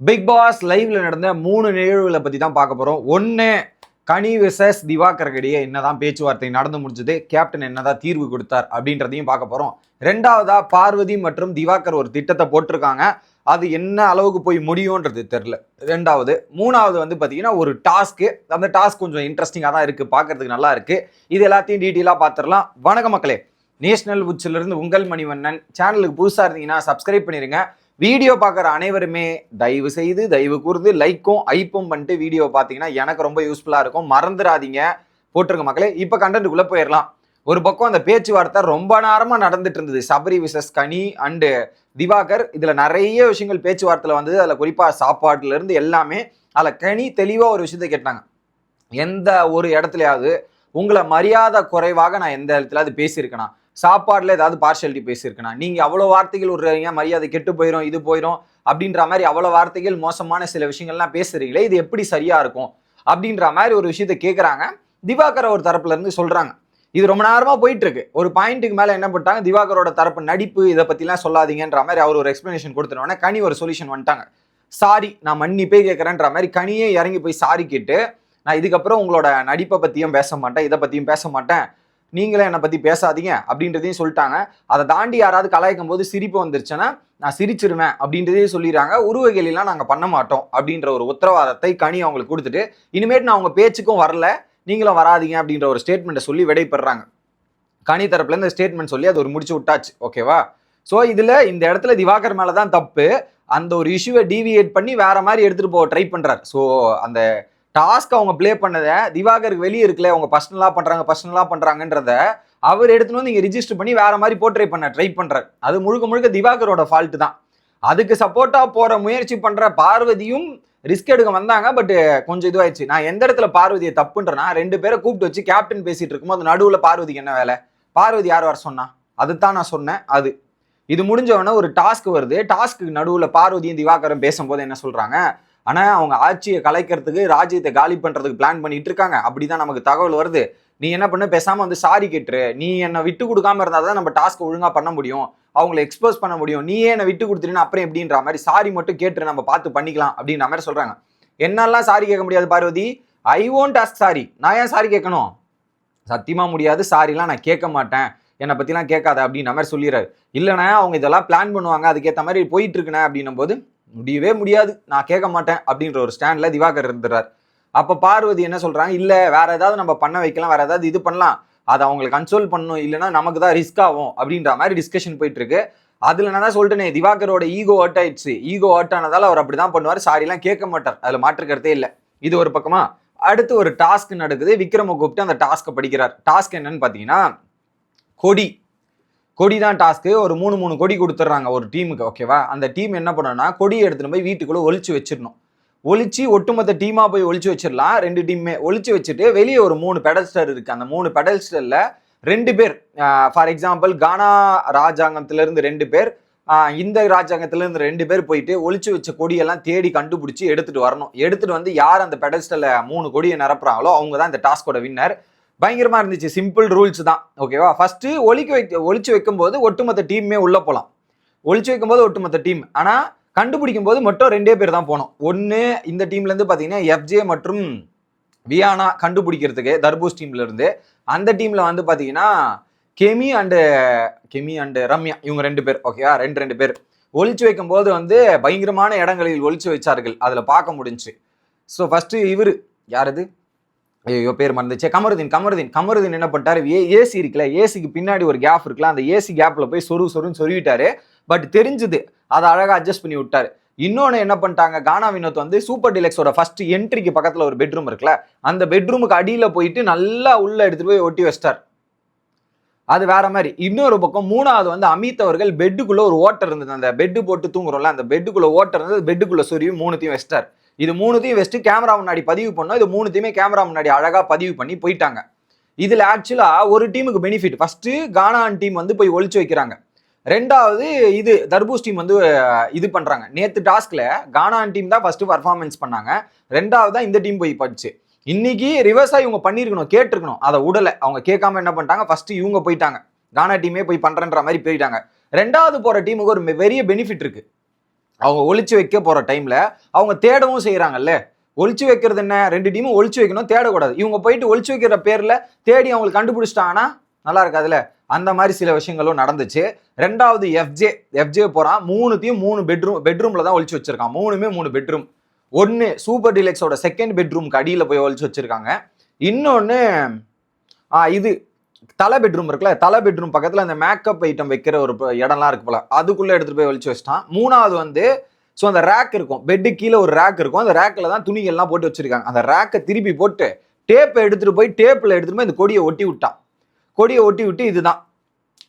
Big pass லைவ்ல நடந்த மூணு நிகழ்வுகளை பத்தி தான் பார்க்க போறோம். ஒன்னு கனி விசஸ் திவாகர்கடியே என்னதான் பேச்சுவார்த்தை நடந்து முடிஞ்சது கேப்டன் என்னதான் தீர்வு கொடுத்தார் அப்படின்றதையும் பார்க்க போறோம். ரெண்டாவதா பார்வதி மற்றும் திவாகர் ஒரு திட்டத்தை போட்டிருக்காங்க. அது என்ன அளவுக்கு போய் முடியும்ன்றது தெரில ரெண்டாவது மூணாவது வந்து பார்த்தீங்கன்னா ஒரு டாஸ்க்கு அந்த டாஸ்க் கொஞ்சம் இன்ட்ரெஸ்டிங்காக தான் இருக்குது பார்க்கறதுக்கு நல்லா இருக்குது இது எல்லாத்தையும் டீட்டெயிலாக பார்த்துடலாம். வணக்க மக்களே. நேஷனல் உச்சிலிருந்து உங்கள் மணிவண்ணன். சேனலுக்கு புதுசாக இருந்தீங்கன்னா சப்ஸ்கிரைப் பண்ணிடுங்க வீடியோ பார்க்குற அனைவருமே தயவு செய்து தயவு கூர்ந்து லைக்கும் ஐப்பும் பண்ணிட்டு வீடியோ பார்த்தீங்கன்னா எனக்கு ரொம்ப யூஸ்ஃபுல்லாக இருக்கும். மறந்துடாதீங்க. போட்டிருக்க மக்களே இப்போ கண்டென்ட்டுக்குள்ளே போயிடலாம். ஒரு பக்கம் அந்த பேச்சுவார்த்தை ரொம்ப நேரமாக நடந்துட்டு இருந்தது. Sabari versus Kani and Divakar. இதில் நிறைய விஷயங்கள் பேச்சுவார்த்தையில் வந்தது. அதில் குறிப்பாக சாப்பாட்டுலேருந்து எல்லாமே அதில் கனி தெளிவாக ஒரு விஷயத்தை கேட்டாங்க. எந்த ஒரு இடத்துலையாவது உங்களை மரியாதை குறைவாக நான் எந்த இடத்துலையாவது பேசியிருக்கேனா? சாப்பாட்டில் ஏதாவது பார்ஷியாலிட்டி பேசியிருக்கேனா நீங்கள் அவ்வளோ வார்த்தைகள் விடுறீங்க மரியாதை கெட்டு போயிடும் இது போயிடும் அப்படின்ற மாதிரி அவ்வளோ வார்த்தைகள் மோசமான சில விஷயங்கள்லாம் பேசுறீங்களே இது எப்படி சரியாக இருக்கும்? அப்படின்ற மாதிரி ஒரு விஷயத்த கேட்குறாங்க திவாகர் ஒரு தரப்புலேருந்து சொல்கிறாங்க இது ரொம்ப நேரமாக போயிட்டுருக்கு. ஒரு பாயிண்ட்டுக்கு மேலே என்ன பண்ணிட்டாங்க? திவாகரோட தரப்பு நடிப்பு இதை பற்றிலாம் சொல்லாதீங்கன்ற மாதிரி அவர் ஒரு எக்ஸ்ப்ளனேஷன் கொடுத்துருவோன்னே கனி ஒரு சொல்யூஷன் வந்துட்டாங்க. சாரி நான் மன்னிப்பே கேட்குறேன்ற மாதிரி கனியே இறங்கி போய் சாரி கேட்டு நான் இதுக்கப்புறம் உங்களோட நடிப்பை பற்றியும் பேச மாட்டேன் இதை பற்றியும் பேச மாட்டேன். நீங்களே என்னை பற்றி பேசாதீங்க அப்படின்றதையும் சொல்லிட்டாங்க. அதை தாண்டி யாராவது கலாய்க்கும் போது சிரிப்பு வந்துருச்சுன்னா நான் சிரிச்சிருவேன் அப்படின்றதையும் சொல்லிடுறாங்க. உருவகேலிலாம் நாங்கள் பண்ண மாட்டோம் அப்படின்ற ஒரு உத்தரவாதத்தை கனி அவங்களுக்கு கொடுத்துட்டு இனிமேட்டு நான் அவங்க பேச்சுக்கும் வரல நீங்களும் வராதீங்க அப்படின்ற ஒரு ஸ்டேட்மெண்ட்டை சொல்லி விடைபெறாங்க. கனி தரப்புல இந்த ஸ்டேட்மெண்ட் சொல்லி அது ஒரு முடிச்சு விட்டாச்சு ஓகேவா ஸோ இதில் இந்த இடத்துல திவாகர் மேலே தான் தப்பு. அந்த ஒரு இஷ்யூவை டீவியேட் பண்ணி வேற மாதிரி எடுத்துகிட்டு போக ட்ரை பண்றாரு. ஸோ அந்த டாஸ்க் அவங்க ப்ளே பண்ணதை திவாகருக்கு வெளியே இருக்குல்ல அவங்க பர்சனலாக பண்ணுறாங்க பர்சனலாக பண்ணுறாங்கன்றத அவர் எடுத்துன்னு வந்து நீங்கள் ரிஜிஸ்டர் பண்ணி வேற மாதிரி போர்ட்ரே பண்ண ட்ரை பண்ணுறாரு அது முழுக்க முழுக்க திவாகரோட ஃபால்ட்டு தான். அதுக்கு சப்போர்ட்டாக போகிற முயற்சி பண்ணுற பார்வதியும் ரிஸ்க் எடுக்க வந்தாங்க பட் கொஞ்சம் இதுவாயிடுச்சு. நான் எந்த இடத்துல பார்வதியை தப்புன்றேன்னா ரெண்டு பேரை கூப்பிட்டு வச்சு கேப்டன் பேசிகிட்டு இருக்கும்போது நடுவில் பார்வதிக்கு என்ன வேலை? பார்வதி யார் வர சொன்னா? அதுதான் நான் சொன்னேன் அது. இது முடிஞ்சவொடனே ஒரு டாஸ்க் வருது. டாஸ்க்கு நடுவில் பார்வதியும் திவாகரும் பேசும்போது என்ன சொல்கிறாங்க ஆனால் அவங்க ஆட்சியை கலைக்கிறதுக்கு ராஜ்யத்தை காலி பண்ணுறதுக்கு பிளான் பண்ணிட்டு இருக்காங்க. அப்படிதான் நமக்கு தகவல் வருது. நீ என்ன பண்ண? பேசாமல் வந்து சாரி கேட்டுரு. நீ என்னை விட்டு கொடுக்காம இருந்தால் தான் நம்ம டாஸ்க் ஒழுங்காக பண்ண முடியும். அவங்கள எக்ஸ்போஸ் பண்ண முடியும். நீயே என்னை விட்டு கொடுத்துருன்னு அப்புறம் எப்படின்ற மாதிரி சாரி மட்டும் கேட்டுரு. நம்ம பார்த்து பண்ணிக்கலாம் அப்படின்ற மாதிரி சொல்கிறாங்க என்னெல்லாம் சாரி கேட்க முடியாது Parvathi. I won't task sorry. நான் ஏன் சாரி கேட்கணும்? சத்தியமாக முடியாது. சாரிலாம் நான் கேட்க மாட்டேன். என்னை பற்றிலாம் கேட்காத அப்படின்ற மாதிரி சொல்லிடுறாரு. இல்லைண்ணே அவங்க இதெல்லாம் பிளான் பண்ணுவாங்க. அதுக்கேற்ற மாதிரி போயிட்டு இருக்குண்ணே அப்படின்னும் போது முடியவே முடியாது. நான் கேட்க மாட்டேன் அப்படின்ற ஒரு ஸ்டாண்டில் திவாகர் இருந்துறாரு. அப்போ பார்வதி என்ன சொல்கிறாங்க இல்லை வேற ஏதாவது நம்ம பண்ண வைக்கலாம் வேற ஏதாவது இது பண்ணலாம். அதை அவங்களுக்கு கன்சோல் பண்ணணும் இல்லைன்னா நமக்கு தான் ரிஸ்க் ஆகும் அப்படின்ற மாதிரி டிஸ்கஷன் போயிட்டு இருக்கு. அதுல நான் தான் சொல்லிட்டேனே திவாகரோட ஈகோ ஹர்ட் ஆயிடுச்சு. ஈகோ ஹர்ட் ஆனதால் அவர் அப்படிதான் பண்ணுவார். சாரிலாம் கேட்க மாட்டார். அதில் மாற்றுக்கிறதே இல்லை. இது ஒரு பக்கமா. அடுத்து ஒரு டாஸ்க் நடக்குது. விக்ரம கூப்பிட்டு அந்த டாஸ்க்கை படிக்கிறார். டாஸ்க் என்னன்னு பார்த்தீங்கன்னா கொடி. கொடி தான் டாஸ்க்கு. ஒரு மூணு மூணு கொடி கொடுத்துட்றாங்க ஒரு டீமுக்கு ஓகேவா? அந்த டீம் என்ன பண்ணணும்னா கொடி எடுத்துகிட்டு போய் வீட்டுக்குள்ளே ஒழிச்சு வச்சிடணும். ஒழிச்சு ஒட்டுமொத்த டீமாக போய் ஒழிச்சு வச்சிடலாம். ரெண்டு டீமுமே ஒழிச்சு வச்சுட்டு வெளியே ஒரு மூணு பெடல்ஸ்டர் இருக்குது அந்த மூணு பெடல்ஸ்டரில் ரெண்டு பேர் ஃபார் எக்ஸாம்பிள் கானா ராஜாங்கத்திலேருந்து ரெண்டு பேர் இந்த ராஜாங்கத்திலேருந்து ரெண்டு பேர் போயிட்டு ஒழிச்சு வச்ச கொடியெல்லாம் தேடி கண்டுபிடிச்சி எடுத்துகிட்டு வரணும். எடுத்துகிட்டு வந்து யார் அந்த பெடல்ஸ்டரில் மூணு கொடியை நிரப்புறாங்களோ அவங்க தான் இந்த டாஸ்கோட வின்னர் பயங்கரமாக இருந்துச்சு. சிம்பிள் ரூல்ஸ் தான். ஓகேவா ஃபஸ்ட்டு ஒழிக்க வைக்க ஒழிச்சு வைக்கும்போது ஒட்டுமொத்த டீமே உள்ளே போகலாம் ஒழிச்சு வைக்கும்போது ஒட்டுமொத்த டீம் ஆனால் கண்டுபிடிக்கும் போது மட்டும் ரெண்டே பேர் தான் போனோம். ஒன்று இந்த டீம்லேருந்து பார்த்தீங்கன்னா எஃப்ஜே மற்றும் வியானா கண்டுபிடிக்கிறதுக்கு தர்பூஸ் டீம்லேருந்து அந்த டீமில் வந்து பார்த்தீங்கன்னா கெமி அண்டு கெமி அண்டு ரம்யா இவங்க ரெண்டு பேர். ஓகேவா ரெண்டு ரெண்டு பேர். ஒளிச்சு வைக்கும்போது வந்து பயங்கரமான இடங்களில் ஒழிச்சு வச்சார்கள். அதில் பார்க்க முடிஞ்சுச்சு. ஸோ ஃபஸ்ட்டு இவர் யாரது ஐயோ பேர் மறந்துச்சு. கமருதீன் கமருதீன் கமருதீன் என்ன பண்ணிட்டாரு? ஏ ஏசி இருக்குல்ல ஏசிக்கு பின்னாடி ஒரு கேப் இருக்குல்ல அந்த ஏசி கேப்ல போய் சொரு சொருன்னு சொருவிட்டாரு பட் தெரிஞ்சுது. அதை அழகாக அட்ஜஸ்ட் பண்ணி விட்டாரு. இன்னொன்று என்ன பண்ணிட்டாங்க? கானா வினோத் வந்து சூப்பர் டிலக்ஸோட ஃபர்ஸ்ட் என்ட்ரிக்கு பக்கத்தில் ஒரு பெட்ரூம் இருக்குல்ல அந்த பெட்ரூமுக்கு அடியில் போயிட்டு நல்லா உள்ள எடுத்துகிட்டு போய் ஒட்டி வச்சிட்டார். அது வேற மாதிரி. இன்னொரு பக்கம் மூணாவது வந்து அமித் அவர்கள் பெட்டுக்குள்ள ஒரு ஓட்டர் இருந்தது. அந்த பெட்டு போட்டு தூங்குறோம்ல அந்த பெட்டுக்குள்ள ஓட்டர் இருந்தது. பெட்டுக்குள்ள சொருவி மூணுத்தையும் வச்சிட்டார். இது மூணுத்தையும் வச்சுட்டு கேமரா முன்னாடி பதிவு பண்ணோம். இது மூணுத்தையுமே கேமரா முன்னாடி அழகாக பதிவு பண்ணி போயிட்டாங்க. இதில் ஆக்சுவலாக ஒரு டீமுக்கு பெனிஃபிட் ஃபஸ்ட்டு கானான் டீம் வந்து போய் ஒழிச்சு வைக்கிறாங்க. ரெண்டாவது இது தர்பூஸ் டீம் வந்து இது பண்ணுறாங்க நேற்று டாஸ்கில் கானான் டீம் தான் ஃபஸ்ட்டு பர்ஃபார்மன்ஸ் பண்ணாங்க. ரெண்டாவது தான் இந்த டீம் போய் படிச்சு. இன்னைக்கு ரிவர்ஸாக இவங்க பண்ணியிருக்கணும் கேட்டிருக்கணும். அதை உடலை. அவங்க கேட்காம என்ன பண்ணிட்டாங்க? ஃபஸ்ட்டு இவங்க போயிட்டாங்க. கானா டீமே போய் பண்ணுறன்ற மாதிரி போயிட்டாங்க. ரெண்டாவது போகிற டீமுக்கு ஒரு பெரிய பெனிஃபிட் இருக்குது அவங்க ஒழிச்சு வைக்க போற டைம்ல அவங்க தேடவும் செய்யறாங்கல்ல ஒழிச்சு வைக்கிறது என்ன? ரெண்டு டீமும் ஒழிச்சு வைக்கணும் தேடக்கூடாது. இவங்க போயிட்டு ஒழிச்சு வைக்கிற பேர்ல தேடி அவங்களுக்கு கண்டுபிடிச்சிட்டாங்கன்னா நல்லா இருக்காதுல்ல? அந்த மாதிரி சில விஷயங்களும் நடந்துச்சு. ரெண்டாவது எஃப்ஜே எஃப்ஜே போறான். மூணுத்தையும் மூணு பெட்ரூம் பெட்ரூம்ல தான் ஒழிச்சு வச்சிருக்கான். மூணுமே மூணு பெட்ரூம் ஒன்னு சூப்பர் டிலக்ஸோட செகண்ட் பெட்ரூம்க்கு அடியில் போய் ஒழிச்சு வச்சிருக்காங்க. இன்னொன்று இது தலை பெட்ரூம் இருக்குல்ல தலை பெட்ரூம் பக்கத்தில் அந்த மேக்கப் ஐட்டம் வைக்கிற ஒரு இடம்லாம் இருக்கு போல. அதுக்குள்ளே எடுத்துட்டு போய் ஒளிச்சு வச்சிட்டான். மூணாவது வந்து ஸோ அந்த ரேக் இருக்கும். பெட்டு கீழே ஒரு ரேக் இருக்கும். அந்த ரேக்கில் தான் துணிகள்லாம் போட்டு வச்சிருக்காங்க. அந்த ரேக்கை திருப்பி போட்டு டேப்பை எடுத்துட்டு போய் டேப்பில் எடுத்துட்டு போய் இந்த கொடியை ஒட்டி விட்டான். கொடியை ஒட்டி விட்டு இதுதான்.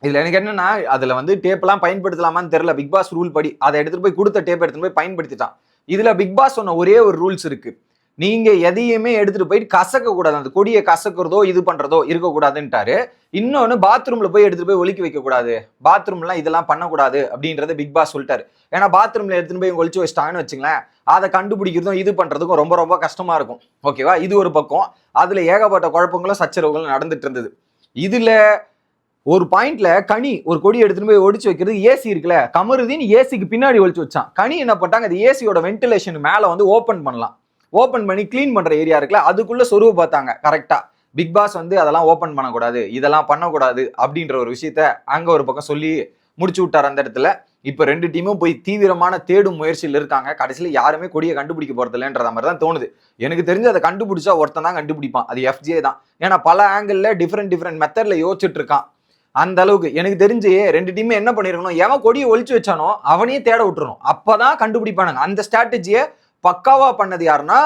இதில் எனக்கு என்னன்னா அதில் வந்து டேப்லாம் பயன்படுத்தலாமான்னு தெரியல. பிக் பாஸ் ரூல் படி அதை எடுத்துட்டு போய் கொடுத்த டேப் எடுத்துட்டு போய் பயன்படுத்திட்டான். இதில் பிக் பாஸ் சொன்ன ஒரே ஒரு ரூல்ஸ் இருக்குது நீங்க எதையுமே எடுத்துட்டு போயிட்டு கசக்க கூடாது. அந்த கொடியை கசக்கிறதோ இது பண்றதோ இருக்கக்கூடாதுன்ட்டாரு. இன்னொன்னு பாத்ரூம்ல போய் எடுத்துட்டு போய் ஒழிக்க வைக்க கூடாது. பாத்ரூம்லாம் இதெல்லாம் பண்ணக்கூடாது அப்படின்றத பிக் பாஸ் சொல்லிட்டாரு. ஏன்னா பாத்ரூம்ல எடுத்துட்டு போய் ஒழிச்சு வச்சிட்டாங்கன்னு வச்சுங்களேன் அதை கண்டுபிடிக்கிறதும் இது பண்றதுக்கும் ரொம்ப ரொம்ப கஷ்டமா இருக்கும். ஓகேவா இது ஒரு பக்கம். அதுல ஏகப்பட்ட குழப்பங்களும் சச்சரவுகளும் நடந்துட்டு இருந்தது. இதுல ஒரு பாயிண்ட்ல கனி ஒரு கொடி எடுத்துட்டு போய் ஒடிச்சு வைக்கிறது ஏசி இருக்குல்ல? கமருதீன் ஏசிக்கு பின்னாடி ஒழிச்சு வச்சான். கனி என்ன பண்ணாங்க அந்த ஏசியோட வென்டிலேஷன் மேல வந்து ஓபன் பண்ணலாம். ஓப்பன் பண்ணி க்ளீன் பண்ணுற ஏரியா இருக்குல்ல அதுக்குள்ளே சொருவு பார்த்தாங்க கரெக்டாக பிக் பாஸ் வந்து அதெல்லாம் ஓப்பன் பண்ணக்கூடாது இதெல்லாம் பண்ணக்கூடாது அப்படின்ற ஒரு விஷயத்த அங்கே ஒரு பக்கம் சொல்லி முடிச்சு விட்டார் அந்த இடத்துல. இப்போ ரெண்டு டீமும் போய் தீவிரமான தேடும் முயற்சியில் இருக்காங்க. கடைசியில் யாருமே கொடியை கண்டுபிடிக்க போகிறதில்லன்ற மாதிரி தான் தோணுது. எனக்கு தெரிஞ்சு அதை கண்டுபிடிச்சா ஒருத்தன் தான் கண்டுபிடிப்பான். அது எஃப்ஜே தான். ஏன்னா பல ஆங்கிளில் டிஃப்ரெண்ட் டிஃப்ரெண்ட் மெத்தடில் யோசிச்சுட்டு இருக்கான். அந்த அளவுக்கு. எனக்கு தெரிஞ்சு ரெண்டு டீமும் என்ன பண்ணிருக்கணும்? எவன் கொடியை ஒழிச்சு வச்சானோ அவனையே தேட விட்டுறணும். அப்பதான் கண்டுபிடிப்பானுங்க. அந்த ஸ்ட்ராட்டஜியை பக்காவா பண்ணது யாருன்னா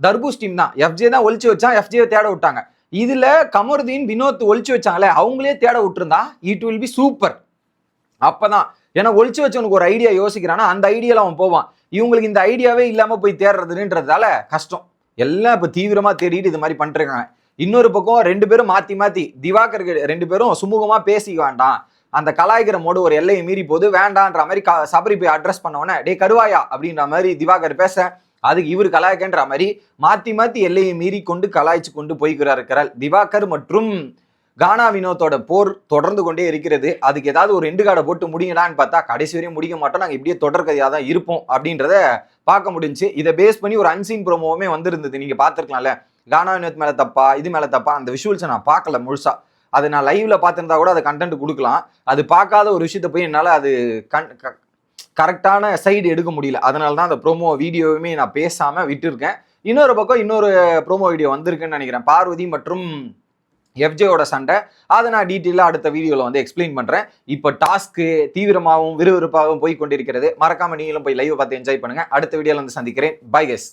தர்பூஸ் டீம் தான். எஃப்ஜே தான் ஒழிச்சு வச்சான் எஃப்ஜே தேட விட்டாங்க. இதுல கமருதீன் வினோத் ஒழிச்சு வச்சாங்களே அவங்களே தேட விட்டுருந்தா இட் வில் பி சூப்பர் அப்பதான். ஏன்னா ஒழிச்சு வச்சவனுக்கு ஒரு ஐடியா யோசிக்கிறானா அந்த ஐடியால அவன் போவான். இவங்களுக்கு இந்த ஐடியாவே இல்லாம போய் தேடுறதுன்றதால கஷ்டம். எல்லாம் இப்ப தீவிரமா தேடிட்டு இது மாதிரி பண்ணிருக்காங்க இன்னொரு பக்கம் ரெண்டு பேரும் மாத்தி மாத்தி திவாகர் ரெண்டு பேரும் சுமூகமா பேசிக்க வேண்டாம். அந்த கலாய்கிற மோடு ஒரு எல்லையை மீறி போது வேண்டான்ற மாதிரி க- சபரி போய் அட்ரஸ் பண்ணவொன்னே டே கருவாயா? அப்படின்ற மாதிரி திவாகர் பேச அதுக்கு இவர் கலாய்க்கன்ற மாதிரி மாத்தி மாத்தி எல்லையை மீறி கொண்டு கலாய்ச்சி கொண்டு போய்கிறார் இருக்கிறார் திவாகர் மற்றும் கானா வினோத்தோட போர் தொடர்ந்து கொண்டே இருக்கிறது. அதுக்கு ஏதாவது ஒரு ரெண்டு கார்டை போட்டு முடியலான்னு பார்த்தா கடைசி வரையும் முடிக்க மாட்டோம். நாங்கள் இப்படியே தொடர்கதையாக தான் இருப்போம் அப்படின்றத பார்க்க முடிஞ்சுச்சு. இதை பேஸ் பண்ணி ஒரு அன்சீன் ப்ரோமோவுமே வந்திருந்தது. நீங்கள் பார்த்துருக்கலாம்ல. கானா வினோத் மேலே தப்பா இது மேலே தப்பா அந்த விஷுவல்ஸை நான் பார்க்கல முழுசாக அதை நான் லைவ்ல பார்த்துருந்தா கூட அதை கண்டென்ட் கொடுக்கலாம். அது பார்க்காத ஒரு விஷயத்தை போய் என்னால் அது கண் கரெக்டான சைடு எடுக்க முடியல. அதனால தான் அந்த ப்ரோமோ வீடியோவுமே நான் பேசாமல் விட்டுருக்கேன். இன்னொரு பக்கம் இன்னொரு ப்ரோமோ வீடியோ வந்திருக்குன்னு நினைக்கிறேன். பார்வதி மற்றும் எஃப்ஜேயோட சண்டை. அதை நான் டீட்டெயிலாக அடுத்த வீடியோவில் வந்து எக்ஸ்பிளைன் பண்ணுறேன் இப்போ டாஸ்க்கு தீவிரமாகவும் விறுவிறுப்பாகவும் போய் கொண்டிருக்கிறது. மறக்காமல் நீங்களும் போய் லைவ் பார்த்து என்ஜாய் பண்ணுங்கள் அடுத்த வீடியோவில் வந்து சந்திக்கிறேன். By guess